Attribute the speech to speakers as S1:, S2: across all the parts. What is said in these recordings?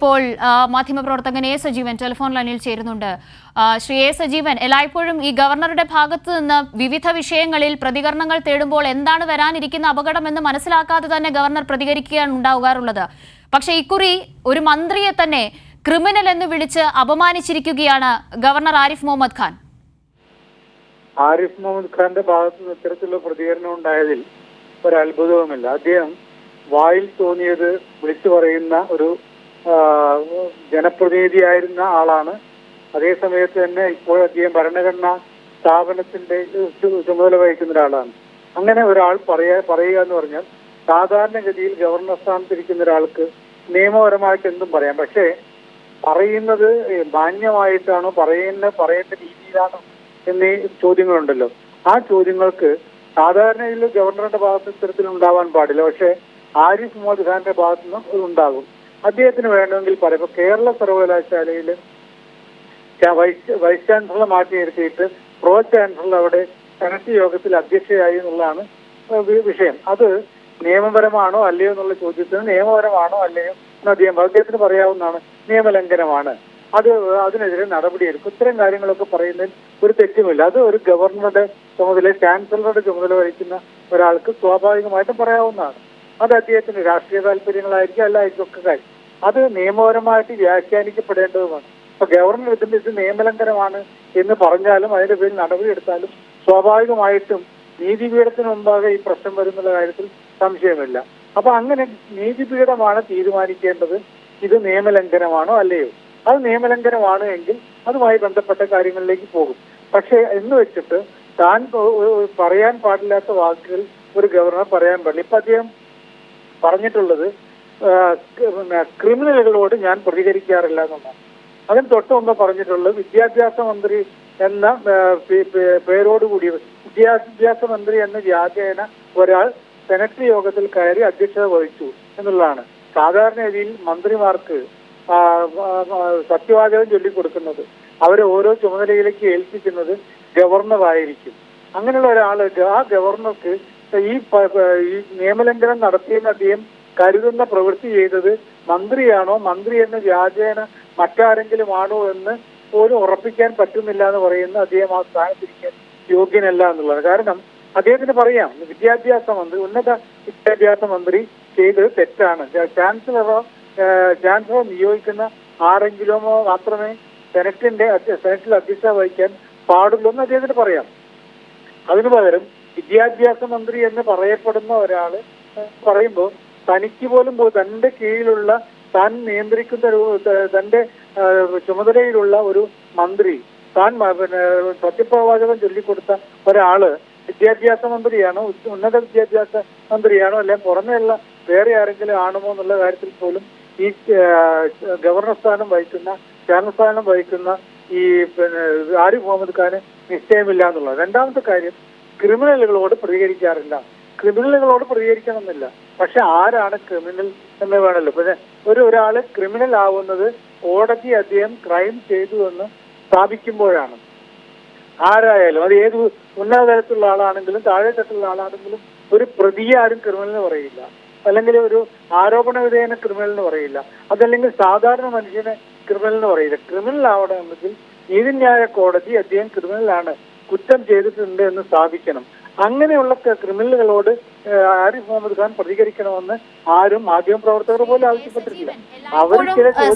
S1: ഇപ്പോൾ മാധ്യമപ്രവർത്തകൻ A Sajeevan telephone ലൈനിൽ ചേരുന്നുണ്ട്. ശ്രീ എ സജീവൻ എല്ലായ്പ്പോഴും ഈ ഗവർണറുടെ ഭാഗത്ത് നിന്ന് വിവിധ വിഷയങ്ങളിൽ പ്രതികരണങ്ങൾ തേടുമ്പോൾ എന്താണ് വരാനിരിക്കുന്ന അപകടമെന്ന് മനസ്സിലാക്കാതെ തന്നെ ഗവർണർ പ്രതികരിക്കുകയാണ് ഉണ്ടാകാറുള്ളത്. പക്ഷെ ഇക്കുറി ഒരു മന്ത്രിയെ തന്നെ ക്രിമിനൽ എന്ന് വിളിച്ച് അപമാനിച്ചിരിക്കുകയാണ് ഗവർണർ ആരിഫ് മുഹമ്മദ് ഖാൻ.
S2: ആരിഫ് മുഹമ്മദ് ഖാന്റെ ഭാഗത്ത് നിന്ന് ഇത്തരത്തിലുള്ള പ്രതികരണം ഉണ്ടായതിൽ ഒരു അത്ഭുതവുമില്ല അദ്ദേഹം വായിൽ തോന്നിയത് വിളിച്ചു പറയുന്ന ഒരു ജനപ്രതിനിധിയായിരുന്ന ആളാണ്. അതേസമയത്ത് തന്നെ ഇപ്പോൾ അദ്ദേഹം ഭരണഘടനാ സ്ഥാപനത്തിന്റെ ചുമതല വഹിക്കുന്ന ഒരാളാണ്. അങ്ങനെ ഒരാൾ പറയാ പറയുക എന്ന് പറഞ്ഞാൽ സാധാരണഗതിയിൽ ഗവർണർ സ്ഥാനത്തിരിക്കുന്ന ഒരാൾക്ക് നിയമപരമായിട്ട് എന്തും പറയാം. പക്ഷേ പറയുന്നത് മാന്യമായിട്ടാണോ പറയുന്ന പറയേണ്ട രീതിയിലാണോ എന്നീ ചോദ്യങ്ങളുണ്ടല്ലോ. ആ ചോദ്യങ്ങൾക്ക് സാധാരണയിൽ ഗവർണറുടെ ഭാഗത്ത് ഇത്തരത്തിൽ ഉണ്ടാവാൻ പാടില്ല. പക്ഷേ ആരിഫ് മുഹമ്മദ് ഖാന്റെ ഭാഗത്തു നിന്ന് ഉണ്ടാകും. അദ്ദേഹത്തിന് വേണമെങ്കിൽ പറയാം. ഇപ്പൊ കേരള സർവകലാശാലയിൽ വൈസ് വൈസ് ചാൻസലർ മാറ്റി നിർത്തിയിട്ട് പ്രോ ചാൻസലർ അവിടെ സെനറ്റ് യോഗത്തിൽ അധ്യക്ഷയായി എന്നുള്ളതാണ് വിഷയം. അത് നിയമപരമാണോ അല്ലയോ എന്നുള്ള ചോദ്യത്തിന് നിയമപരമാണോ അല്ലയോ എന്ന് അദ്ദേഹം അദ്ദേഹത്തിന് പറയാവുന്നതാണ് നിയമലംഘനമാണ്. അത് അതിനെതിരെ നടപടിയെടുക്കും. ഇത്തരം കാര്യങ്ങളൊക്കെ പറയുന്നതിൽ ഒരു തെറ്റുമില്ല. അത് ഒരു ഗവർണറുടെ ചുമതല ചാൻസലറുടെ ചുമതല വഹിക്കുന്ന ഒരാൾക്ക് സ്വാഭാവികമായിട്ടും പറയാവുന്നതാണ്. അത് അദ്ദേഹത്തിന് രാഷ്ട്രീയ താല്പര്യങ്ങളായിരിക്കും അല്ലായിരിക്കും ഒക്കെ കാര്യം. അത് നിയമപരമായിട്ട് വ്യാഖ്യാനിക്കപ്പെടേണ്ടതുമാണ്. ഇപ്പൊ ഗവർണർ ഇതിന്റെ ഇത് നിയമലംഘനമാണ് എന്ന് പറഞ്ഞാലും അതിന്റെ പേരിൽ നടപടിയെടുത്താലും സ്വാഭാവികമായിട്ടും നീതിപീഠത്തിന് മുമ്പാകെ ഈ പ്രശ്നം വരുന്നുള്ള കാര്യത്തിൽ സംശയമില്ല. അപ്പൊ അങ്ങനെ നീതിപീഠമാണ് തീരുമാനിക്കേണ്ടത്. ഇത് നിയമലംഘനമാണോ അല്ലയോ? അത് നിയമലംഘനമാണ് എങ്കിൽ അതുമായി ബന്ധപ്പെട്ട കാര്യങ്ങളിലേക്ക് പോകും. പക്ഷേ എന്ന് വെച്ചിട്ട് താൻ പറയാൻ പാടില്ലാത്ത വാക്കുകൾ ഒരു ഗവർണർ പറയാൻ പാടില്ല. ഇപ്പൊ അദ്ദേഹം പറഞ്ഞിട്ടുള്ളത് ക്രിമിനലുകളോട് ഞാൻ പ്രതികരിക്കാറില്ല എന്നാണ് അതിന് തൊട്ട് മുമ്പ് പറഞ്ഞിട്ടുള്ളത് വിദ്യാഭ്യാസ മന്ത്രി എന്ന പേരോടുകൂടി വിദ്യാഭ്യാസ മന്ത്രി എന്ന വ്യാജേന ഒരാൾ സെനറ്റ് യോഗത്തിൽ കയറി അധ്യക്ഷത വഹിച്ചു എന്നുള്ളതാണ്. സാധാരണ സാധാരണഗതിയിൽ മന്ത്രിമാർക്ക് സത്യവാചകം ചൊല്ലിക്കൊടുക്കുന്നത് അവരെ ഓരോ ചുമതലയിലേക്ക് ഏൽപ്പിക്കുന്നത് ഗവർണറായിരിക്കും. അങ്ങനെയുള്ള ഒരാൾ ആ ഗവർണർക്ക് ഈ നിയമലംഘനം നടത്തിയെന്ന് അദ്ദേഹം കരുതുന്ന പ്രവൃത്തി ചെയ്തത് മന്ത്രിയാണോ? മന്ത്രി എന്ന വ്യാജേന മറ്റാരെങ്കിലും ആണോ എന്ന് പോലും ഉറപ്പിക്കാൻ പറ്റുന്നില്ല എന്ന് പറയുന്ന അദ്ദേഹം ആ സ്ഥാനത്തിരിക്കാൻ യോഗ്യനല്ല എന്നുള്ളത്. കാരണം അദ്ദേഹത്തിന് പറയാം വിദ്യാഭ്യാസ മന്ത്രി ഉന്നത വിദ്യാഭ്യാസ മന്ത്രി ചെയ്തത് തെറ്റാണ്. ചാൻസലറോ ചാൻസലർ നിയോഗിക്കുന്ന ആരെങ്കിലുമോ മാത്രമേ സെനറ്റിന്റെ സെനറ്റിൽ അധ്യക്ഷത വഹിക്കാൻ പാടുള്ളൂ എന്ന് അദ്ദേഹത്തിന് പറയാം. അതിനു പകരം വിദ്യാഭ്യാസ മന്ത്രി എന്ന് പറയപ്പെടുന്ന ഒരാൾ പറയുമ്പോൾ തനിക്ക് പോലും തന്റെ കീഴിലുള്ള താൻ നിയന്ത്രിക്കുന്ന ഒരു തന്റെ ചുമതലയിലുള്ള ഒരു മന്ത്രി താൻ പിന്നെ സത്യപ്രവാചകം ചൊല്ലിക്കൊടുത്ത ഒരാൾ വിദ്യാഭ്യാസ മന്ത്രിയാണോ ഉന്നത വിദ്യാഭ്യാസ മന്ത്രിയാണോ അല്ലെ പുറമെയുള്ള വേറെ ആരെങ്കിലും ആണോ എന്നുള്ള കാര്യത്തിൽ പോലും ഈ ഗവർണർ സ്ഥാനം വഹിക്കുന്ന ചാനൽ സ്ഥാനം വഹിക്കുന്ന ഈ പിന്നെ ആരിഫ് മുഹമ്മദ് ഖാന് നിശ്ചയമില്ല എന്നുള്ളത് രണ്ടാമത്തെ കാര്യം ക്രിമിനലുകളോട് പ്രതികരിക്കാറില്ല. ക്രിമിനലുകളോട് പ്രതികരിക്കണമെന്നില്ല. പക്ഷെ ആരാണ് ക്രിമിനൽ എന്ന് വേണമല്ലോ. പിന്നെ ഒരു ഒരാൾ ക്രിമിനൽ ആവുന്നത് കോടതി അദ്ദേഹം ക്രൈം ചെയ്തു എന്ന് സ്ഥാപിക്കുമ്പോഴാണ്. ആരായാലും അത് ഏത് ഉന്നത തലത്തിലുള്ള ആളാണെങ്കിലും താഴെ തട്ടിലുള്ള ആളാണെങ്കിലും ഒരു പ്രതിയെ ആരും ക്രിമിനൽ എന്ന് പറയില്ല. അല്ലെങ്കിൽ ഒരു ആരോപണ വിധേയന ക്രിമിനൽ എന്ന് പറയില്ല. അതല്ലെങ്കിൽ സാധാരണ മനുഷ്യനെ ക്രിമിനൽ എന്ന് പറയില്ല. ക്രിമിനൽ ആവണമെങ്കിൽ നീതിന്യായ കോടതി അദ്ദേഹം ക്രിമിനലാണ് കുറ്റം ചെയ്തിട്ടുണ്ട് എന്ന് സ്ഥാപിക്കണം. അങ്ങനെയുള്ള ക്രിമിനലുകളോട് ആരിഫ് മുഹമ്മദ് ഖാൻ പ്രതികരിക്കണമെന്ന് ആരും മാധ്യമപ്രവർത്തകർ പോലും ആവശ്യപ്പെട്ടിട്ടില്ല. അവർ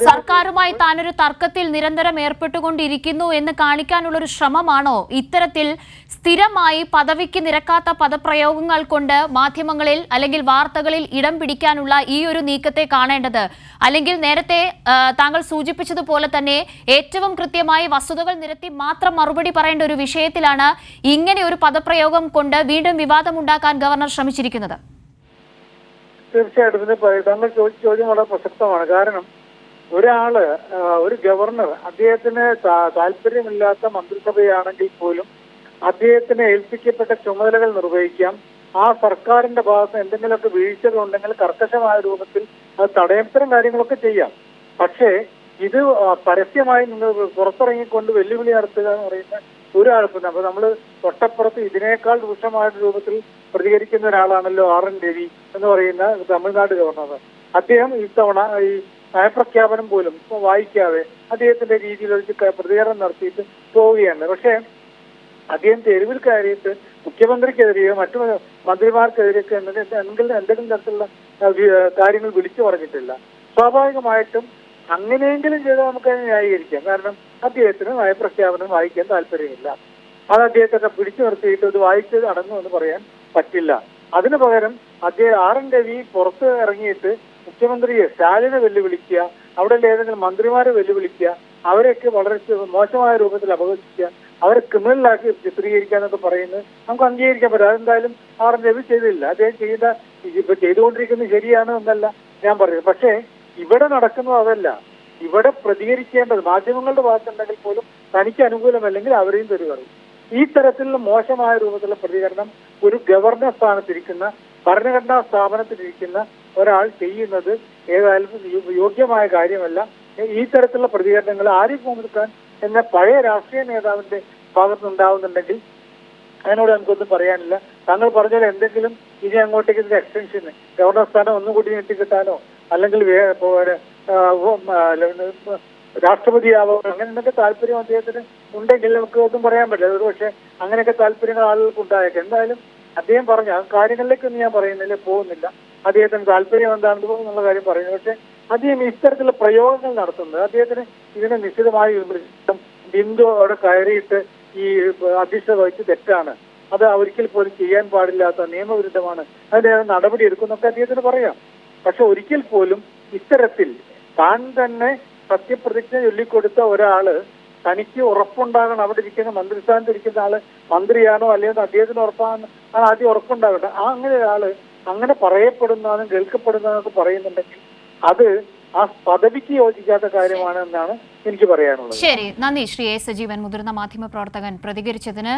S1: സർക്കാരുമായി താനൊരു തർക്കത്തിൽ നിരന്തരം ഏർപ്പെട്ടുകൊണ്ടിരിക്കുന്നു എന്ന് കാണിക്കാനുള്ള ഒരു ശ്രമമാണോ? ഇത്തരത്തിൽ സ്ഥിരമായി പദവിക്ക് നിരക്കാത്ത പദപ്രയോഗങ്ങൾ കൊണ്ട് മാധ്യമങ്ങളിൽ അല്ലെങ്കിൽ വാർത്തകളിൽ ഇടം പിടിക്കാനുള്ള ഈ ഒരു നീക്കത്തെ കാണേണ്ടത്? അല്ലെങ്കിൽ നേരത്തെ താങ്കൾ സൂചിപ്പിച്ചതുപോലെ തന്നെ ഏറ്റവും കൃത്യമായി വസ്തുതകൾ നിരത്തി മാത്രം മറുപടി പറയേണ്ട ഒരു വിഷയത്തിലാണ് ഇങ്ങനെ ഒരു പദപ്രയോഗം കൊണ്ട് വീണ്ടും വിവാദമുണ്ടാക്കാൻ ഗവർണർ ശ്രമിച്ചിരിക്കുന്നത്
S2: തീർച്ചയായിട്ടും താങ്കൾ ചോദിച്ച ചോദ്യം വളരെ പ്രസക്തമാണ്. കാരണം ഒരാൾ ഒരു ഗവർണർ അദ്ദേഹത്തിന് താല്പര്യമില്ലാത്ത മന്ത്രിസഭയാണെങ്കിൽ പോലും അദ്ദേഹത്തിന് ഏൽപ്പിക്കപ്പെട്ട ചുമതലകൾ നിർവഹിക്കാം. ആ സർക്കാരിന്റെ ഭാഗത്ത് എന്തെങ്കിലുമൊക്കെ വീഴ്ചകൾ ഉണ്ടെങ്കിൽ കർക്കശമായ രൂപത്തിൽ അത് തടയാം ഇത്തരം കാര്യങ്ങളൊക്കെ ചെയ്യാം. പക്ഷേ ഇത് പരസ്യമായി നിങ്ങൾ പുറത്തിറങ്ങിക്കൊണ്ട് വെല്ലുവിളി നടത്തുക എന്ന് പറയുന്ന ഒരാൾക്കും അപ്പൊ നമ്മൾ തൊട്ടപ്പുറത്ത് ഇതിനേക്കാൾ രൂക്ഷമായ രൂപത്തിൽ പ്രതികരിക്കുന്ന ഒരാളാണല്ലോ ആർ എൻ രവി എന്ന് പറയുന്ന തമിഴ്നാട് ഗവർണർ. അദ്ദേഹം ഇത്തവണ ഈ നയപ്രഖ്യാപനം പോലും വായിക്കാതെ അദ്ദേഹത്തിന്റെ രീതിയിൽ ഒരു പ്രതികരണം നടത്തിയിട്ട് പോവുകയാണ്. പക്ഷേ അദ്ദേഹം തെരുവിൽ കയറിയിട്ട് മുഖ്യമന്ത്രിക്കെതിരെയോ മറ്റു മന്ത്രിമാർക്കെതിരെയൊക്കെ എന്തെങ്കിലും എന്തെങ്കിലും തരത്തിലുള്ള കാര്യങ്ങൾ വിളിച്ചു പറഞ്ഞിട്ടില്ല. സ്വാഭാവികമായിട്ടും അങ്ങനെയെങ്കിലും ചെയ്താൽ നമുക്കതിനെ ന്യായീകരിക്കാം. കാരണം അദ്ദേഹത്തിന് നയപ്രഖ്യാപനം വായിക്കാൻ താല്പര്യമില്ല. അത് അദ്ദേഹത്തെ പിടിച്ചു നിർത്തിയിട്ട് ഇത് വായിച്ചത് അടങ്ങും എന്ന് പറയാൻ പറ്റില്ല. അതിനു പകരം അദ്ദേഹം ആർ എൻ രവി പുറത്ത് ഇറങ്ങിയിട്ട് മുഖ്യമന്ത്രിയെ സ്റ്റാലിനെ വെല്ലുവിളിക്കുക അവിടെ ഏതെങ്കിലും മന്ത്രിമാരെ വെല്ലുവിളിക്കുക അവരെയൊക്കെ വളരെ മോശമായ രൂപത്തിൽ അപകടിക്കുക അവരെ ക്രിമിനലാക്കി ചിത്രീകരിക്കുക എന്നൊക്കെ പറയുന്നത് നമുക്ക് അംഗീകരിക്കാൻ പറ്റും. അതെന്തായാലും ആർ എൻ രവി ചെയ്തില്ല. അദ്ദേഹം ചെയ്ത ഇപ്പൊ ചെയ്തുകൊണ്ടിരിക്കുന്നത് ശരിയാണ് എന്നല്ല ഞാൻ പറയുന്നത്. പക്ഷേ ഇവിടെ നടക്കുന്നത് അതല്ല. ഇവിടെ പ്രതികരിക്കേണ്ടത് മാധ്യമങ്ങളുടെ ഭാഗത്തുണ്ടെങ്കിൽ പോലും തനിക്ക് അനുകൂലമല്ലെങ്കിൽ അവരെയും തെരുവറിയും ഈ തരത്തിലുള്ള മോശമായ രൂപത്തിലുള്ള പ്രതികരണം ഒരു ഗവർണർ സ്ഥാനത്തിരിക്കുന്ന ഭരണഘടനാ സ്ഥാപനത്തിലിരിക്കുന്ന ഒരാൾ ചെയ്യുന്നത് ഏതായാലും യോഗ്യമായ കാര്യമല്ല. ഈ തരത്തിലുള്ള പ്രതികരണങ്ങൾ ആരിഫ് മുഹമ്മദ് എന്ന പഴയ രാഷ്ട്രീയ നേതാവിന്റെ ഭാഗത്തുനിന്നുണ്ടാവുന്നുണ്ടെങ്കിൽ അതിനോട് നമുക്കൊന്നും പറയാനില്ല. താങ്കൾ പറഞ്ഞാൽ എന്തെങ്കിലും ഇനി അങ്ങോട്ടേക്ക് ഇതിന്റെ എക്സ്റ്റൻഷൻ ഗവർണർ സ്ഥാനം ഒന്നുകൂടി നീട്ടിക്കിട്ടാനോ അല്ലെങ്കിൽ രാഷ്ട്രപതിയാവോ അങ്ങനെ എന്തൊക്കെ താല്പര്യം അദ്ദേഹത്തിന് ഉണ്ടെങ്കിൽ നമുക്ക് ഒന്നും പറയാൻ പറ്റില്ല. ഒരു പക്ഷേ അങ്ങനെയൊക്കെ താല്പര്യങ്ങൾ ആളുകൾക്ക് ഉണ്ടായേക്കാം. എന്തായാലും അദ്ദേഹം പറഞ്ഞു ആ കാര്യങ്ങളിലേക്കൊന്നും ഞാൻ പറയുന്നില്ല പോകുന്നില്ല. അദ്ദേഹത്തിന് താല്പര്യം എന്താണെന്ന് എന്നുള്ള കാര്യം പറയുന്നു പക്ഷേ അദ്ദേഹം ഇത്തരത്തിലുള്ള പ്രയോഗങ്ങൾ നടത്തുന്നത് അദ്ദേഹത്തിന് ഇതിനെ നിശ്ചിതമായി വിമർശിച്ചിട്ടും ബിന്ദു അവിടെ കയറിയിട്ട് ഈ അധ്യക്ഷത വഹിച്ച് തെറ്റാണ്. അത് ഒരിക്കൽ പോലും ചെയ്യാൻ പാടില്ലാത്ത നിയമവിരുദ്ധമാണ്. അതിന് നടപടി എടുക്കുന്നൊക്കെ അദ്ദേഹത്തിന് പറയാം. പക്ഷെ ഒരിക്കൽ പോലും ഇത്തരത്തിൽ താൻ തന്നെ സത്യപ്രതിജ്ഞ ചൊല്ലിക്കൊടുത്ത ഒരാൾ തനിക്ക് ഉറപ്പുണ്ടാകണം. അവിടെ ഇരിക്കുന്ന മന്ത്രിസ്ഥാനത്ത് ഇരിക്കുന്ന ആൾ മന്ത്രിയാണോ അല്ലെങ്കിൽ അദ്ദേഹത്തിന് ഉറപ്പാണ്. ആണ് ആദ്യം ഉറപ്പുണ്ടാകട്ടെ. ആ അങ്ങനെ ഒരാൾ അങ്ങനെ പറയപ്പെടുന്നതും കേൾക്കപ്പെടുന്നതെന്നൊക്കെ പറയുന്നുണ്ടെങ്കിൽ അത് ആ പദവിക്ക് യോജിക്കാത്ത കാര്യമാണ് എന്നാണ് എനിക്ക് പറയാനുള്ളത്.
S1: ശരി. നന്ദി. ശ്രീ എ സജീവൻ മുതിർന്ന മാധ്യമ പ്രവർത്തകൻ പ്രതികരിച്ചതിന്